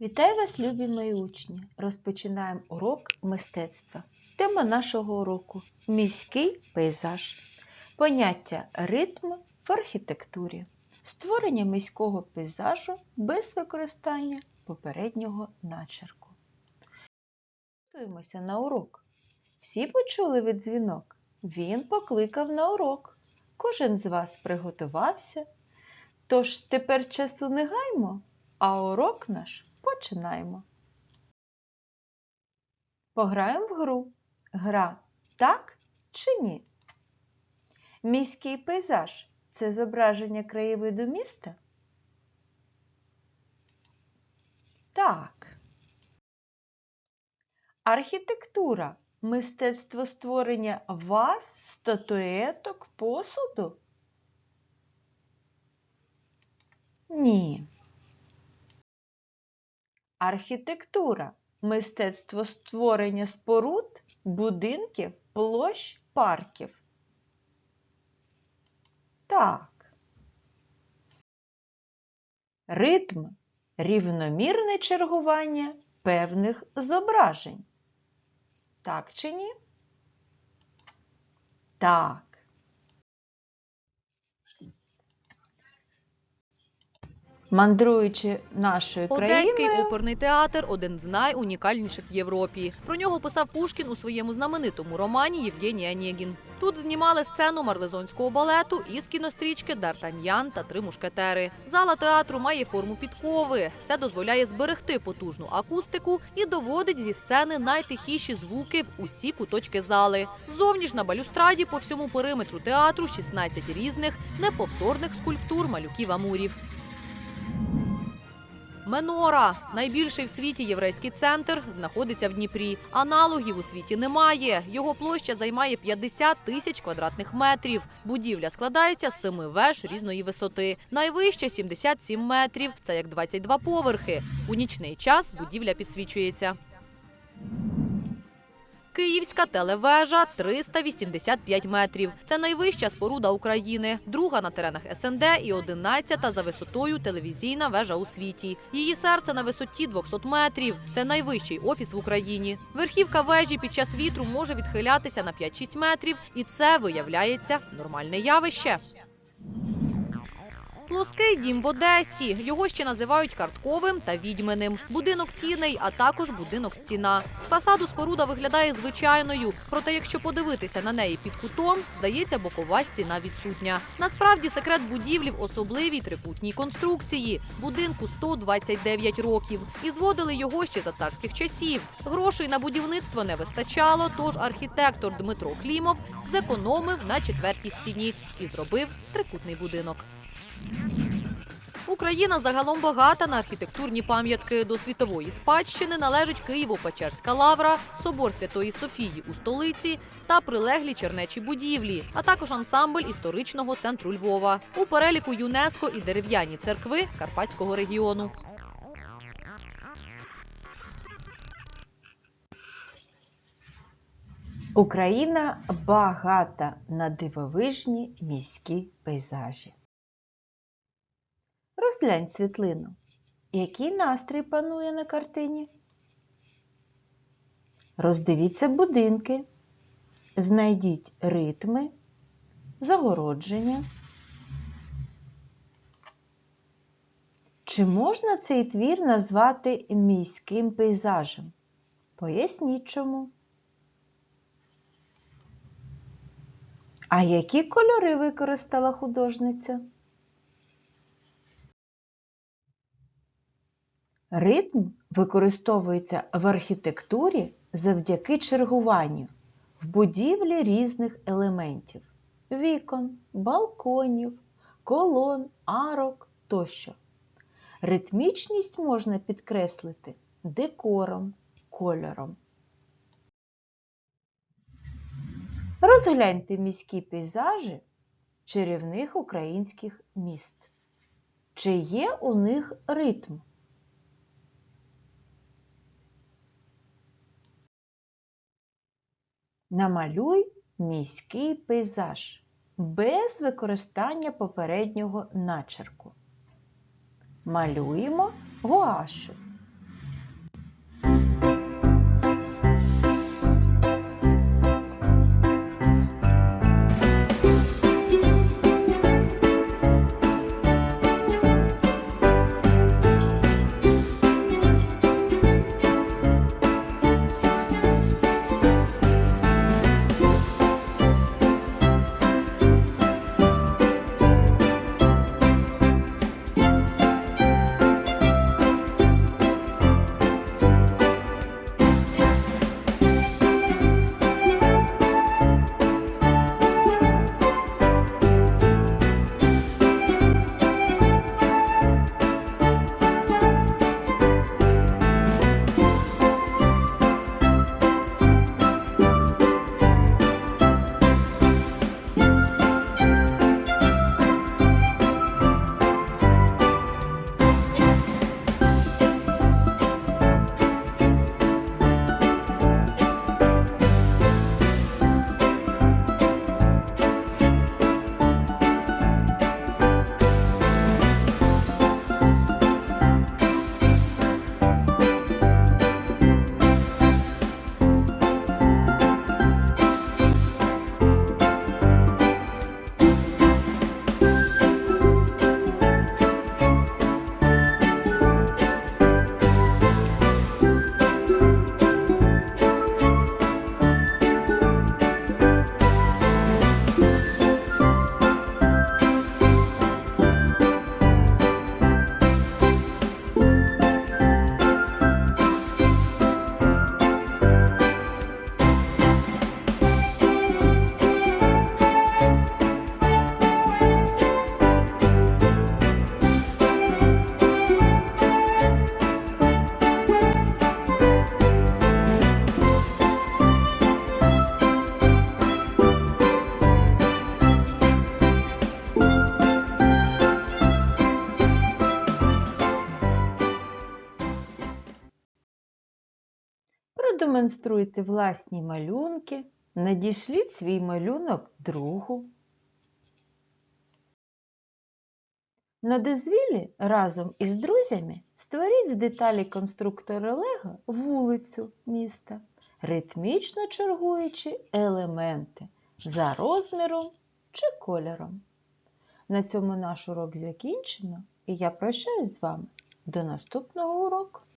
Вітаю вас, любі мої учні! Розпочинаємо урок мистецтва. Тема нашого уроку міський пейзаж. Поняття ритм в архітектурі. Створення міського пейзажу без використання попереднього начерку. Готуємося на урок. Всі почули від дзвінок? Він покликав на урок. Кожен з вас приготувався. Тож тепер часу не гаймо, а урок наш починаємо. Пограємо в гру. Гра так чи ні? Міський пейзаж це зображення краєвиду міста? Так. Архітектура мистецтво створення ваз, статуеток, посуду? Ні. Архітектура мистецтво створення споруд, будинків, площ, парків. Так. Ритм рівномірне чергування певних зображень. Так чи ні? Так. Мандруючи нашою Одеський країною, оперний театр один з найунікальніших в Європі. Про нього писав Пушкін у своєму знаменитому романі Євгеній Онєгін. Тут знімали сцену марлезонського балету із кінострічки Д'Артаньян та три мушкетери. Зала театру має форму підкови. Це дозволяє зберегти потужну акустику і доводить зі сцени найтихіші звуки в усі куточки зали. Ззовні ж на балюстраді по всьому периметру театру 16 різних неповторних скульптур малюків амурів. Менора найбільший в світі єврейський центр знаходиться в Дніпрі. Аналогів у світі немає. Його площа займає 50 тисяч квадратних метрів. Будівля складається з семи веж різної висоти. Найвище 77 метрів. Це як 22 поверхи. У нічний час будівля підсвічується. Київська телевежа 385 метрів. Це найвища споруда України, друга на теренах СНД і одинадцята за висотою телевізійна вежа у світі. Її серце на висоті 200 метрів. Це найвищий офіс в Україні. Верхівка вежі під час вітру може відхилятися на 5-6 метрів, і це виявляється нормальне явище. Плоский дім в Одесі. Його ще називають картковим та відьминим. Будинок тіней, а також будинок стіна. З фасаду споруда виглядає звичайною. Проте, якщо подивитися на неї під кутом, здається, бокова стіна відсутня. Насправді секрет будівлі в особливій трикутній конструкції. Будинку 129 років. І зводили його ще за царських часів. Грошей на будівництво не вистачало, тож архітектор Дмитро Клімов зекономив на четвертій стіні і зробив трикутний будинок. Україна загалом багата на архітектурні пам'ятки. До світової спадщини належить Києво-Печерська лавра, собор Святої Софії у столиці та прилеглі чернечі будівлі, а також ансамбль історичного центру Львова. У переліку ЮНЕСКО і дерев'яні церкви Карпатського регіону. Україна багата на дивовижні міські пейзажі. Розглянь світлину. Який настрій панує на картині? Роздивіться будинки. Знайдіть ритми, загородження. Чи можна цей твір назвати міським пейзажем? Поясніть чому. А які кольори використала художниця? Ритм використовується в архітектурі завдяки чергуванню в будівлі різних елементів вікон, балконів, колон, арок тощо. Ритмічність можна підкреслити декором, кольором. Розгляньте міські пейзажі чарівних українських міст. Чи є у них ритм? Намалюй міський пейзаж без використання попереднього начерку. Малюємо гуашу. Продемонструйте власні малюнки, надішліть свій малюнок другу. На дозвіллі разом із друзями створіть з деталі конструктора Лего вулицю міста, ритмічно чергуючи елементи за розміром чи кольором. На цьому наш урок закінчено, і я прощаюсь з вами до наступного уроку.